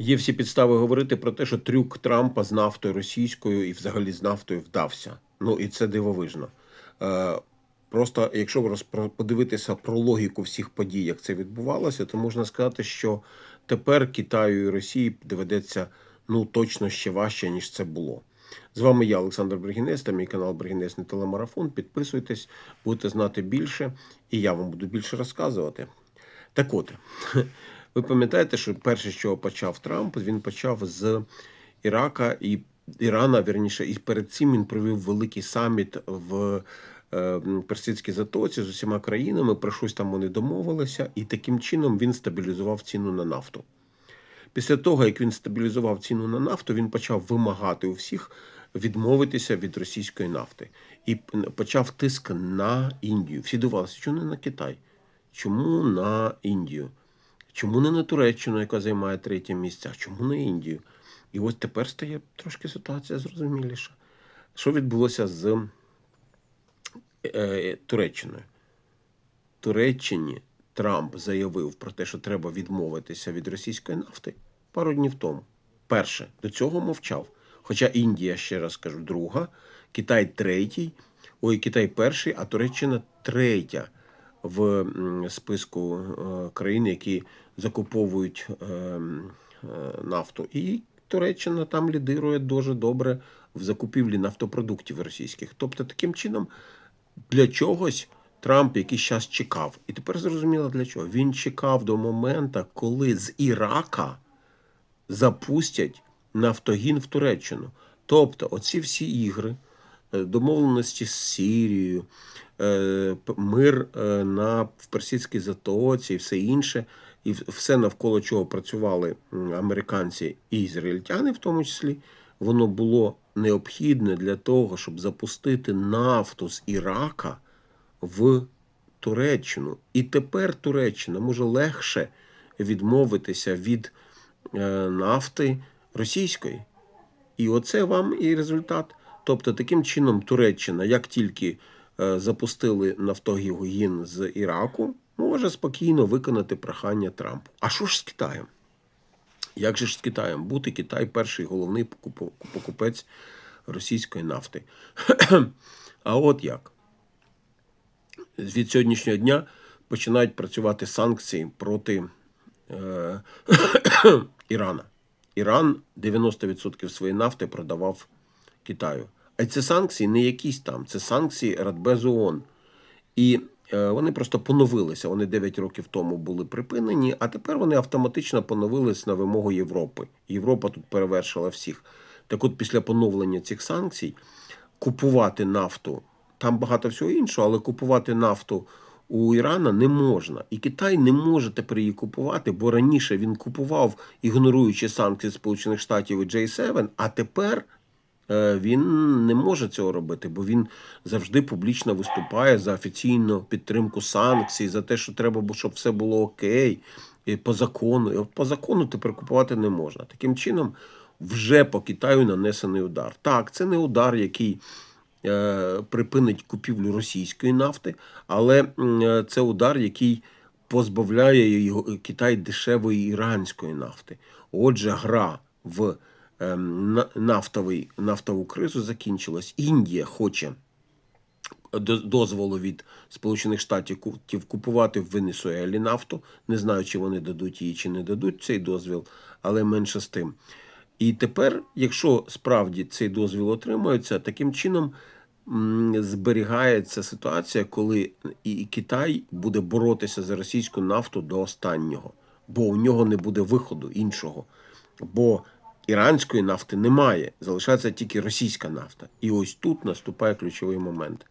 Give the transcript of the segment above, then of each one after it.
Є всі підстави говорити про те, що трюк Трампа з нафтою російською і взагалі з нафтою вдався. Ну і це дивовижно. Е, просто якщо подивитися про логіку всіх подій, як це відбувалося, то можна сказати, що тепер Китаю і Росії доведеться ну точно ще важче, ніж це було. З вами я, Олександр Бригінець, та мій канал Бригінець телемарафон. Підписуйтесь, будете знати більше, і я вам буду більше розказувати. Так от, ви пам'ятаєте, що перше, що почав Трамп, він почав з Ірака і Ірана, вірніше, і перед цим він провів великий саміт в е, Персидській затоці з усіма країнами. Про щось там вони домовилися, і таким чином він стабілізував ціну на нафту. Після того, як він стабілізував ціну на нафту, він почав вимагати у всіх відмовитися від російської нафти і почав тиск на Індію. Всі дивилися, чому не на Китай? Чому на Індію? Чому не на Туреччину, яка займає третє місце? А чому на Індію? І ось тепер стає трошки ситуація зрозуміліша. Що відбулося з е, Туреччиною? Туреччині Трамп заявив про те, що треба відмовитися від російської нафти пару днів тому. Перше, до цього мовчав. Хоча Індія, ще раз кажу, друга, Китай третій, ой, Китай перший, а Туреччина третя в списку е, країн, які закуповують е, е, нафту. І Туреччина там лідирує дуже добре в закупівлі нафтопродуктів російських. Тобто, таким чином, для чогось Трамп якийсь час чекав. І тепер зрозуміло для чого. Він чекав до моменту, коли з Ірака запустять нафтогін в Туреччину. Тобто, оці всі ігри, домовленості з Сірією, мир е, на в Персидській затоці і все інше, і все навколо чого працювали американці і ізраїльтяни, в тому числі, воно було необхідне для того, щоб запустити нафту з Ірака в Туреччину. І тепер Туреччина може легше відмовитися від е, нафти російської. І оце вам і результат. Тобто, таким чином, Туреччина, як тільки е, запустили нафтогін з Іраку, може спокійно виконати прохання Трампу. А що ж з Китаєм? Як же ж з Китаєм бути? Китай перший головний покупець російської нафти. А от як? Від сьогоднішнього дня починають працювати санкції проти е, Ірана. Іран 90% своєї нафти продавав Китаю. А це санкції не якісь там, це санкції Радбезу ООН. І е, вони просто поновилися. Вони 9 років тому були припинені, а тепер вони автоматично поновились на вимогу Європи. Європа тут перевершила всіх. Так от, після поновлення цих санкцій, купувати нафту, там багато всього іншого, але купувати нафту у Ірана не можна. І Китай не може тепер її купувати, бо раніше він купував, ігноруючи санкції Сполучених Штатів і J7, а тепер е, він не може цього робити, бо він завжди публічно виступає за офіційну підтримку санкцій, за те, що треба, щоб все було окей, і по закону. І от по закону тепер купувати не можна. Таким чином, вже по Китаю нанесений удар. Так, це не удар, який е, припинить купівлю російської нафти, але е, це удар, який позбавляє його Китай дешевої іранської нафти. Отже, гра в нафтовий, нафтову кризу закінчилась. Індія хоче дозволу від Сполучених Штатів купувати в Венесуелі нафту. Не знаю, чи вони дадуть її, чи не дадуть цей дозвіл, але менше з тим. І тепер, якщо справді цей дозвіл отримується, таким чином зберігається ситуація, коли і і Китай буде боротися за російську нафту до останнього, бо у нього не буде виходу іншого. Бо іранської нафти немає, залишається тільки російська нафта. І ось тут наступає ключовий момент.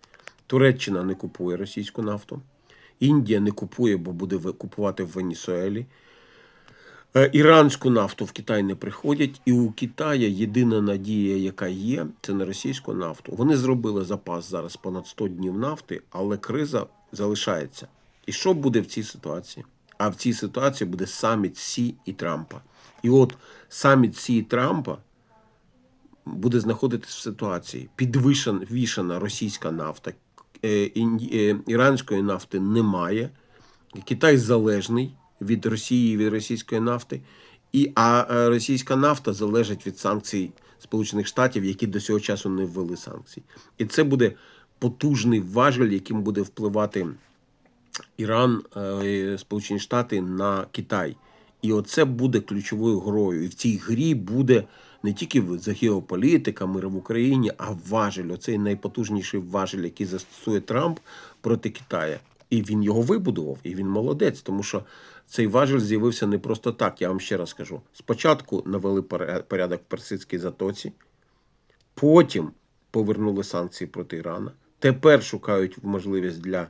Туреччина не купує російську нафту, Індія не купує, бо буде купувати в Венесуелі. Е, Іранську нафту в Китай не приходять, і у Китая єдина надія, яка є, це на російську нафту. Вони зробили запас зараз понад 100 днів нафти, але криза залишається. І що буде в цій ситуації? А в цій ситуації буде саміт Сі і Трампа. І от саміт Сі і Трампа буде знаходитись в ситуації. Підвішена російська нафта, е, е, іранської нафти немає. Китай залежний від Росії, від російської нафти. І, а е, російська нафта залежить від санкцій Сполучених Штатів, які до цього часу не ввели санкцій. І це буде потужний важель, яким буде впливати Іран, е, Сполучені Штати на Китай. І оце буде ключовою грою. І в цій грі буде не тільки за геополітика, мир в Україні, а важель. Оцей найпотужніший важель, який застосує Трамп проти Китаю. І він його вибудував, і він молодець, тому що цей важель з'явився не просто так. Я вам ще раз кажу. Спочатку навели порядок в Персидській затоці, потім повернули санкції проти Ірана. Тепер шукають можливість для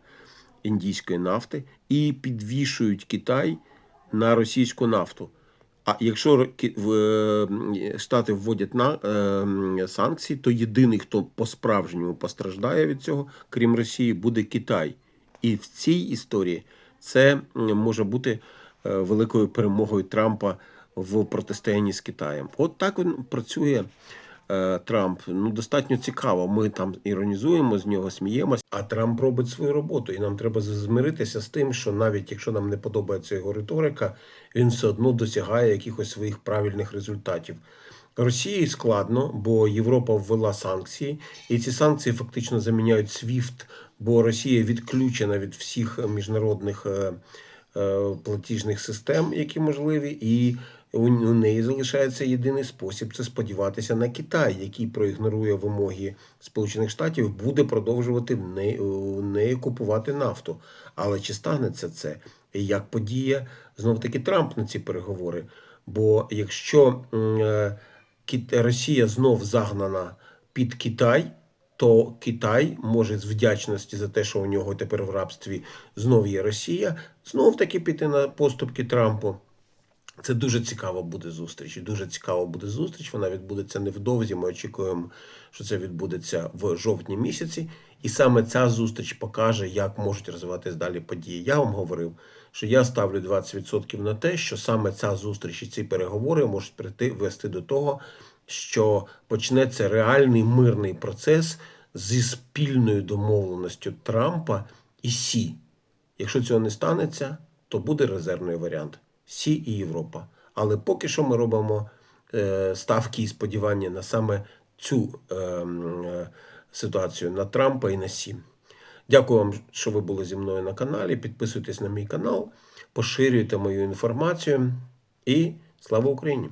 індійської нафти і підвішують Китай на російську нафту. А якщо е, Штати вводять на, е, санкції, то єдиний, хто по-справжньому постраждає від цього, крім Росії, буде Китай. І в цій історії це може бути е, великою перемогою Трампа в протистоянні з Китаєм. От так він працює Трамп. Ну достатньо цікаво. Ми там іронізуємо з нього, сміємось. А Трамп робить свою роботу, і нам треба змиритися з тим, що навіть якщо нам не подобається його риторика, він все одно досягає якихось своїх правильних результатів. Росії складно, бо Європа ввела санкції, і ці санкції фактично заміняють SWIFT, бо Росія відключена від всіх міжнародних е, е, платіжних систем, які можливі, і у неї залишається єдиний спосіб це сподіватися на Китай, який проігнорує вимоги Сполучених Штатів, буде продовжувати в неї, у неї купувати нафту. Але чи станеться це? І як подіє знов таки Трамп на ці переговори? Бо якщо е, Росія знов загнана під Китай, то Китай може з вдячності за те, що у нього тепер в рабстві знов є Росія, знов таки піти на поступки Трампу. Це дуже цікава буде зустріч. Дуже цікава буде зустріч. Вона відбудеться невдовзі. Ми очікуємо, що це відбудеться в жовтні місяці. І саме ця зустріч покаже, як можуть розвиватись далі події. Я вам говорив, що я ставлю 20% на те, що саме ця зустріч і ці переговори можуть прийти вести до того, що почнеться реальний мирний процес зі спільною домовленістю Трампа і Сі. Якщо цього не станеться, то буде резервний варіант Сі і Європа. Але поки що ми робимо е, ставки і сподівання на саме цю е, е, ситуацію на Трампа і на Сі. Дякую вам, що ви були зі мною на каналі. Підписуйтесь на мій канал, поширюйте мою інформацію і слава Україні!